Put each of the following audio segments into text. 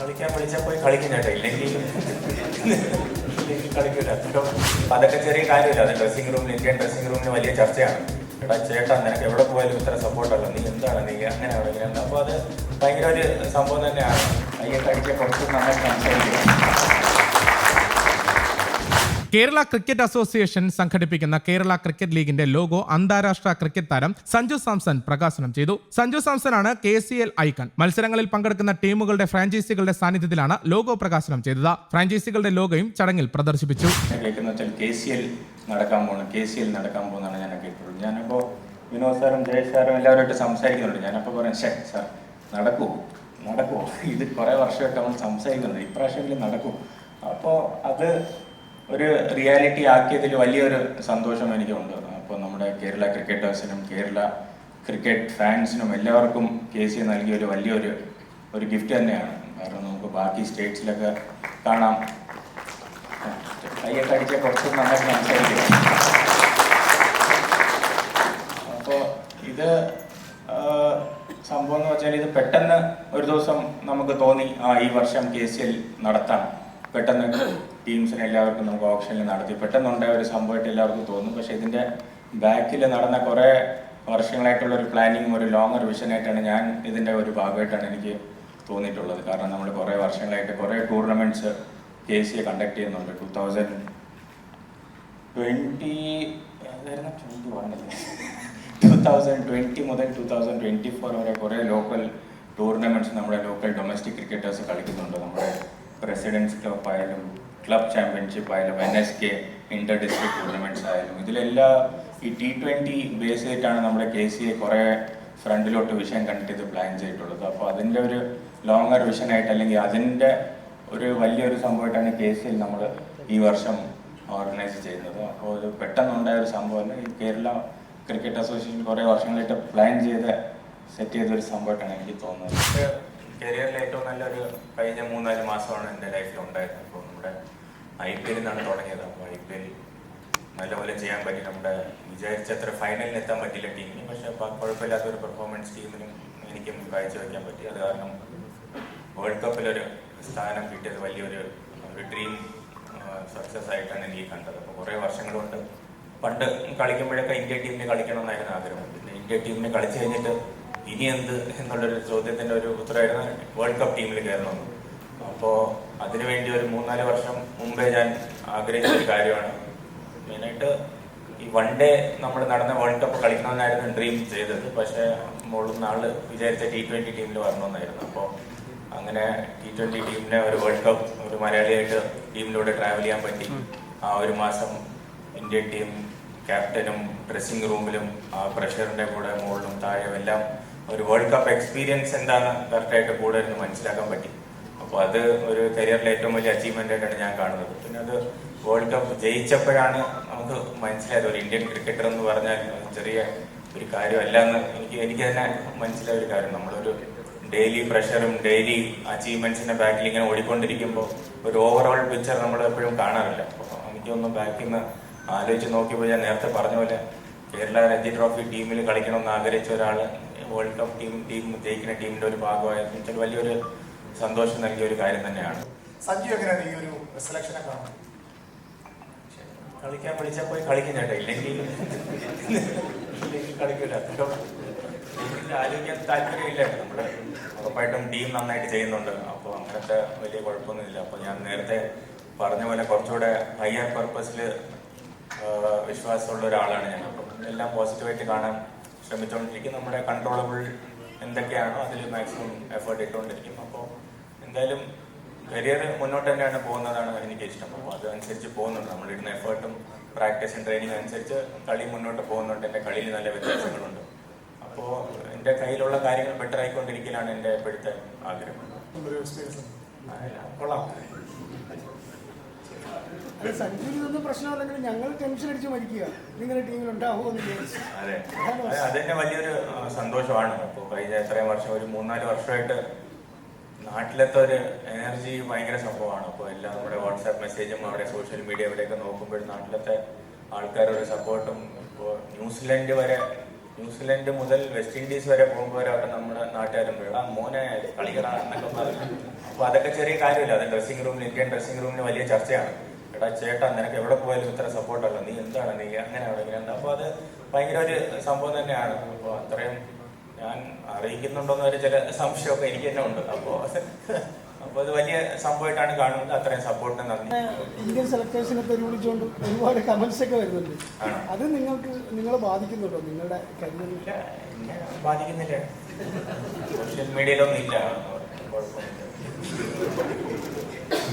കളിക്കാൻ വിളിച്ചാൽ പോയി കളിക്കും ഇല്ലെങ്കിൽ ഇല്ലെങ്കിൽ അതൊക്കെ ചെറിയ കാര്യമില്ല. അത് ഡ്രസ്സിംഗ് റൂമിൽ ഇന്ത്യൻ ഡ്രസ്സിംഗ് റൂമിൽ വലിയ ചർച്ചയാണ്. എടാ ചേട്ടാ നിനക്ക് എവിടെ പോയാലും ഇത്ര സപ്പോർട്ടല്ല നീ എന്താണ്? നീ അങ്ങനെ അവിടെ ഇങ്ങനെയാണ് അപ്പോൾ അത് ഭയങ്കര ഒരു സംഭവം തന്നെയാണ്. അയ്യെ കഴിച്ച കുറച്ച് നന്നായിട്ട് സംസാരിക്കും കേരള ക്രിക്കറ്റ് അസോസിയേഷൻ സംഘടിപ്പിക്കുന്ന കേരള ക്രിക്കറ്റ് ലീഗിന്റെ ലോഗോ അന്താരാഷ്ട്ര ക്രിക്കറ്റ് താരം സഞ്ജു സാംസൺ പ്രകാശനം ചെയ്തു. സഞ്ജു സാംസൺ ആണ് കെ സി എൽ ഐക്കൺ. മത്സരങ്ങളിൽ പങ്കെടുക്കുന്ന ടീമുകളുടെ ഫ്രാഞ്ചൈസികളുടെ സാന്നിധ്യത്തിലാണ് ലോഗോ പ്രകാശനം ചെയ്തത്. ഫ്രാഞ്ചൈസികളുടെ ലോഗോയും ചടങ്ങിൽ പ്രദർശിപ്പിച്ചു. നടക്കാൻ പോകുന്നു. കെ സി എൽ നടക്കാൻ പോകുന്നതാണ് ഞാൻ കേട്ടിട്ടുള്ളത്. ഞാനിപ്പോൾ വിനോദ് സാറും ജയേഷ് സാറും എല്ലാവരുമായിട്ട് സംസാരിക്കുന്നുണ്ട്. ഞാനപ്പോൾ പറയാം ഷേ സാർ നടക്കൂ നടക്കൂ. ഇത് കുറേ വർഷമായിട്ട് നമ്മൾ സംസാരിക്കുന്നുണ്ട്. ഇപ്രാവശ്യമെങ്കിലും നടക്കും. അപ്പോൾ അത് ഒരു റിയാലിറ്റി ആക്കിയതിൽ വലിയൊരു സന്തോഷം എനിക്കുണ്ട്. അപ്പോൾ നമ്മുടെ കേരള ക്രിക്കറ്റേഴ്സിനും കേരള ക്രിക്കറ്റ് ഫാൻസിനും എല്ലാവർക്കും കെ സി നൽകിയ ഒരു വലിയൊരു ഒരു ഗിഫ്റ്റ് തന്നെയാണ്. കാരണം നമുക്ക് ബാക്കി സ്റ്റേറ്റ്സിലൊക്കെ കാണാം. കയ്യൊക്കെ അടിച്ച കുറച്ച് നന്നായിട്ട് സംസാരിക്കും അപ്പോൾ ഇത് സംഭവം എന്ന് വെച്ചാൽ ഇത് പെട്ടെന്ന് ഒരു ദിവസം നമുക്ക് തോന്നി ആ ഈ വർഷം കെ സി എൽ നടത്താം. പെട്ടെന്ന് ടീംസിനെ എല്ലാവർക്കും നമുക്ക് ഓപ്ഷനിൽ നടത്തി. പെട്ടെന്നുണ്ടായ ഒരു സംഭവമായിട്ട് എല്ലാവർക്കും തോന്നും. പക്ഷേ ഇതിന്റെ ബാക്കിൽ നടന്ന കുറേ വർഷങ്ങളായിട്ടുള്ള ഒരു പ്ലാനിങ്ങും ഒരു ലോങ്ങർ വിഷനായിട്ടാണ് ഞാൻ ഇതിന്റെ ഒരു ഭാഗമായിട്ടാണ് എനിക്ക് തോന്നിയിട്ടുള്ളത്. കാരണം നമ്മൾ കുറേ വർഷങ്ങളായിട്ട് കുറേ tournaments K C A conduct ചെയ്യുന്നുണ്ട് two thousand twenty two thousand twenty മുതൽ ടു തൗസൻഡ് ട്വന്റി ഫോർ വരെ കുറേ ലോക്കൽ ടൂർണമെന്റ്സ് നമ്മുടെ ലോക്കൽ ഡൊമസ്റ്റിക് ക്രിക്കറ്റേഴ്സ് കളിക്കുന്നുണ്ട്. നമ്മുടെ പ്രസിഡൻസ് ക്ലബ് ആയാലും ക്ലബ് ചാമ്പ്യൻഷിപ്പ് ആയാലും N S K inter district tournaments ആയാലും ഇതിലെല്ലാം ഈ ടി ട്വന്റി ബേസ് ചെയ്തിട്ടാണ് നമ്മുടെ കെ സി എ കുറേ ഫ്രണ്ടിലോട്ട് വിഷയം കണ്ടിട്ട് പ്ലാൻ ചെയ്തിട്ടുള്ളത്. അപ്പോൾ അതിന്റെ ഒരു ലോങ്ങർ വിഷനായിട്ട് അല്ലെങ്കിൽ അതിന്റെ ഒരു വലിയൊരു സംഭവമായിട്ടാണ് കെ സി എൽ നമ്മൾ ഈ വർഷം ഓർഗനൈസ് ചെയ്യുന്നത്. അപ്പോൾ ഒരു പെട്ടെന്നുണ്ടായ ഒരു സംഭവമല്ല. ഈ കേരള ക്രിക്കറ്റ് അസോസിയേഷൻ കുറേ വർഷങ്ങളായിട്ട് പ്ലാൻ ചെയ്ത് സെറ്റ് ചെയ്ത ഒരു സംഭവമായിട്ടാണ് എനിക്ക് തോന്നുന്നത്. കരിയറിൽ ഏറ്റവും നല്ലൊരു കഴിഞ്ഞ മൂന്നാൽ മാസമാണ് എന്റെ ലൈഫിൽ ഉണ്ടായിരുന്നത്. അപ്പോൾ നമ്മുടെ ഐ പി എല്ലിൽ നിന്നാണ് തുടങ്ങിയത്. അപ്പോൾ ഐ പി എൽ നല്ലപോലെ ചെയ്യാൻ പറ്റി. നമ്മുടെ വിചാരിച്ചത്ര ഫൈനലിൽ എത്താൻ പറ്റില്ല ടീമിന് പക്ഷേ കുഴപ്പമില്ലാത്ത കുഴപ്പമില്ലാത്തൊരു പെർഫോമൻസ് ടീമിനും എനിക്കും കാഴ്ചവെക്കാൻ പറ്റി. അത് കാരണം വേൾഡ് കപ്പിലൊരു സ്ഥാനം കിട്ടിയത് വലിയൊരു ഒരു ഡ്രീം സക്സസ് ആയിട്ടാണ് എനിക്ക് കണ്ടത്. അപ്പോൾ കുറേ വർഷങ്ങൾ കൊണ്ട് പണ്ട് കളിക്കുമ്പോഴൊക്കെ ഇന്ത്യ ടീമിന് കളിക്കണമെന്നായിരുന്നു ആഗ്രഹം. പിന്നെ ഇന്ത്യ ടീമിന് കളിച്ചു കഴിഞ്ഞിട്ട് ഇനി എന്ത് എന്നുള്ളൊരു ചോദ്യത്തിന്റെ ഒരു ഉത്തരമായിരുന്നു വേൾഡ് കപ്പ് ടീമിൽ കയറണമെന്ന് അപ്പോൾ അതിനുവേണ്ടി ഒരു മൂന്നാൽ വർഷം മുമ്പേ ഞാൻ ആഗ്രഹിച്ച ഒരു കാര്യമാണ്. മെയിനായിട്ട് ഈ വൺ ഡേ നമ്മൾ നടന്ന വേൾഡ് കപ്പ് കളിക്കണമെന്നായിരുന്നു ഡ്രീം ചെയ്തത്. പക്ഷേ മുകളിൽ നാൾ വിചാരിച്ച ടി ട്വന്റി ടീമിൽ വരണമെന്നായിരുന്നു. അപ്പോൾ അങ്ങനെ ടി ട്വന്റി ടീമിനെ ഒരു വേൾഡ് കപ്പ് ഒരു മലയാളിയായിട്ട് ടീമിലൂടെ ട്രാവൽ ചെയ്യാൻ പറ്റി. ആ ഒരു മാസം ഇന്ത്യൻ ടീം ക്യാപ്റ്റനും ഡ്രസ്സിംഗ് റൂമിലും ആ പ്രഷറിന്റെ കൂടെ മുകളിലും താഴെയും എല്ലാം ഒരു വേൾഡ് കപ്പ് എക്സ്പീരിയൻസ് എന്താണ് കറക്റ്റായിട്ട് കൂടെ മനസ്സിലാക്കാൻ പറ്റി. അപ്പോൾ അത് ഒരു കരിയറിലെ ഏറ്റവും വലിയ അച്ചീവ്മെന്റ് ആയിട്ടാണ് ഞാൻ കാണുന്നത്. പിന്നെ അത് വേൾഡ് കപ്പ് ജയിച്ചപ്പോഴാണ് നമുക്ക് മനസ്സിലായത് ഒരു ഇന്ത്യൻ ക്രിക്കറ്റർ എന്ന് പറഞ്ഞാൽ ചെറിയ ഒരു കാര്യമല്ല എന്ന് എനിക്ക് എനിക്ക് തന്നെ മനസ്സിലായ ഒരു കാര്യം. നമ്മളൊരു ഡെയിലി പ്രഷറും ഡെയിലി അച്ചീവ്മെന്റ്സിന്റെ ബാക്കിൽ ഇങ്ങനെ ഓടിക്കൊണ്ടിരിക്കുമ്പോൾ ഒരു ഓവറോൾ പിക്ചർ നമ്മൾ എപ്പോഴും കാണാറില്ല. അപ്പോൾ എനിക്കൊന്ന് ബാക്കിൽ നിന്ന് ആലോചിച്ച് നോക്കിയപ്പോൾ ഞാൻ നേരത്തെ പറഞ്ഞ പോലെ കേരള രഞ്ജി ട്രോഫി ടീമിൽ കളിക്കണമെന്ന് ആഗ്രഹിച്ച ഒരാൾ വേൾഡ് കപ്പ് ടീം ടീം ജയിക്കുന്ന ടീമിന്റെ ഒരു ഭാഗമായിരുന്നു വലിയൊരു സന്തോഷം നൽകിയ ഒരു കാര്യം തന്നെയാണ്. സഞ്ജു എങ്ങനെയാണ് ഈ ഒരു സെലക്ഷനെ കാണുന്നത്? കളിക്കാൻ വിളിച്ചാൽ പോയി കളിക്കും ചേട്ടാ ഇല്ലെങ്കിൽ ഇല്ലെങ്കിൽ കളിക്കില്ല താല്പര്യമില്ല നമ്മൾ ഉറപ്പായിട്ടും ടീം നന്നായിട്ട് ചെയ്യുന്നുണ്ട്. അപ്പോൾ അങ്ങനത്തെ വലിയ കുഴപ്പമൊന്നുമില്ല. അപ്പോൾ ഞാൻ നേരത്തെ പറഞ്ഞ പോലെ കുറച്ചുകൂടെ ഹയർ പർപ്പസിൽ വിശ്വാസമുള്ള ഒരാളാണ് ഞാൻ. അപ്പം എല്ലാം പോസിറ്റീവായിട്ട് കാണാൻ ശ്രമിച്ചുകൊണ്ടിരിക്കും നമ്മുടെ കൺട്രോളബിൾ എന്തൊക്കെയാണോ അതിൽ മാക്സിമം എഫേർട്ട് ഇട്ടുകൊണ്ടിരിക്കും അപ്പോൾ എന്തായാലും കരിയർ മുന്നോട്ട് തന്നെയാണ് പോകുന്നതാണ് എനിക്ക് ഇഷ്ടം. അപ്പോൾ അതനുസരിച്ച് പോകുന്നുണ്ട്. നമ്മളിടുന്ന എഫേർട്ടും പ്രാക്ടീസും ട്രെയിനിങ് അനുസരിച്ച് കളി മുന്നോട്ട് പോകുന്നുണ്ട്. എന്റെ കളിയിൽ നല്ല വ്യത്യാസങ്ങളുണ്ട്. അപ്പോൾ എന്റെ കയ്യിലുള്ള കാര്യങ്ങൾ ബെറ്റർ ആയിക്കൊണ്ടിരിക്കലാണ് എന്റെ ഇപ്പോഴത്തെ ആഗ്രഹം. കൊള്ളാം. അത് സഞ്ജുവിന് ഇതൊന്നും പ്രശ്നമല്ലെങ്കിൽ ഞങ്ങൾ ടെൻഷൻ അടിച്ച് മരിക്കുക. നിങ്ങളുടെ ടീമിൽ അതെ. അതെന്നെ വലിയൊരു സന്തോഷമാണ്. അപ്പോൾ കഴിഞ്ഞ എത്രയും വർഷം ഒരു മൂന്നാൽ വർഷമായിട്ട് നാട്ടിലത്തെ ഒരു എനർജി ഭയങ്കര സംഭവമാണ്. അപ്പോൾ എല്ലാം നമ്മുടെ വാട്സാപ്പ് മെസ്സേജും അവിടെ സോഷ്യൽ മീഡിയ ഇവിടെയൊക്കെ നോക്കുമ്പോൾ നാട്ടിലത്തെ ആൾക്കാരുടെ സപ്പോർട്ടും ഇപ്പോ ന്യൂസിലൻഡ് വരെ ന്യൂസിലൻഡ് മുതൽ വെസ്റ്റ് ഇൻഡീസ് വരെ പോകുമ്പോൾ അവിടെ നമ്മുടെ നാട്ടുകാരും വേണം മോനെ എന്നൊക്കെ പറഞ്ഞു അപ്പോൾ അതൊക്കെ ചെറിയ കാര്യമില്ല. അത് ഡ്രസ്സിംഗ് റൂമിൽ ഇന്ത്യൻ ഡ്രസ്സിംഗ് റൂമിൽ വലിയ ചർച്ചയാണ്. എടാ ചേട്ടാ നിനക്ക് എവിടെ പോയാലും ഇത്ര സപ്പോർട്ടല്ല നീ എന്താണ്? നീ അങ്ങനെ അവിടെ അപ്പോൾ അത് ഭയങ്കര ഒരു സംഭവം തന്നെയാണ്. അപ്പോൾ അത്രയും ഞാൻ അറിയിക്കുന്നുണ്ടോന്ന് ഒരു ചില സംശയമൊക്കെ എനിക്ക് തന്നെ ഉണ്ട്. അപ്പോൾ അപ്പോൾ അത് വലിയ സംഭവമായിട്ടാണ് കാണുന്നത്. അത്രയും സപ്പോർട്ടിന് നന്ദി. ഇന്ത്യൻ സെലക്ടേഴ്സിനെ തെരുവിളിച്ചുകൊണ്ട് ഒരുപാട് കമന്റ്സ് ഒക്കെ വരുന്നുണ്ട്. അത് നിങ്ങൾക്ക് നിങ്ങളെ ബാധിക്കുന്നുണ്ടോ? നിങ്ങളുടെ കരിയറിൽ? ബാധിക്കുന്നില്ല. സോഷ്യൽ മീഡിയയിലൊന്നും ഇല്ല.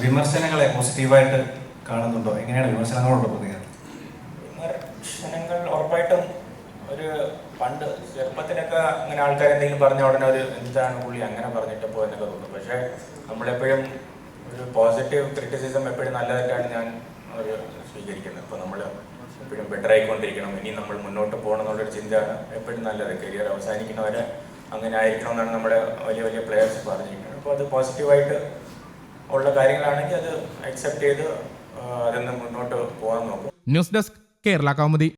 വിമർശനങ്ങളെ പോസിറ്റീവായിട്ട് കാണുന്നുണ്ടോ? എങ്ങനെയാണ് വിമർശനങ്ങളോട് പ്രതികരണം വിമർശനങ്ങൾ ഉറപ്പായിട്ടും ഒരു പണ്ട് ചെറുപ്പത്തിനൊക്കെ അങ്ങനെ ആൾക്കാർ എന്തെങ്കിലും പറഞ്ഞ ഉടനെ ഒരു എന്താണ് പുള്ളി അങ്ങനെ പറഞ്ഞിട്ട് പോയെന്നൊക്കെ തോന്നുന്നു പക്ഷേ നമ്മളെപ്പോഴും ഒരു പോസിറ്റീവ് ക്രിറ്റിസിസം എപ്പോഴും നല്ലതായിട്ടാണ് ഞാൻ ഒരു സ്വീകരിക്കുന്നത്. ഇപ്പോൾ നമ്മൾ എപ്പോഴും ബെറ്റർ ആയിക്കൊണ്ടിരിക്കണം. ഇനി നമ്മൾ മുന്നോട്ട് പോകണം എന്നുള്ളൊരു ചിന്ത എപ്പോഴും നല്ലത്. കരിയർ അവസാനിക്കുന്നവരെ അങ്ങനെ ആയിരിക്കണം എന്നാണ് നമ്മുടെ വലിയ വലിയ പ്ലെയേഴ്സ് പറഞ്ഞിരിക്കുന്നത്. അപ്പോൾ അത് പോസിറ്റീവായിട്ട് ഉള്ള കാര്യങ്ങളാണെങ്കിൽ അത് അക്സെപ്റ്റ് ചെയ്ത് അതിൽ മുന്നോട്ട് പോകാൻ നോക്കും. News desk Kerala Kaumudi.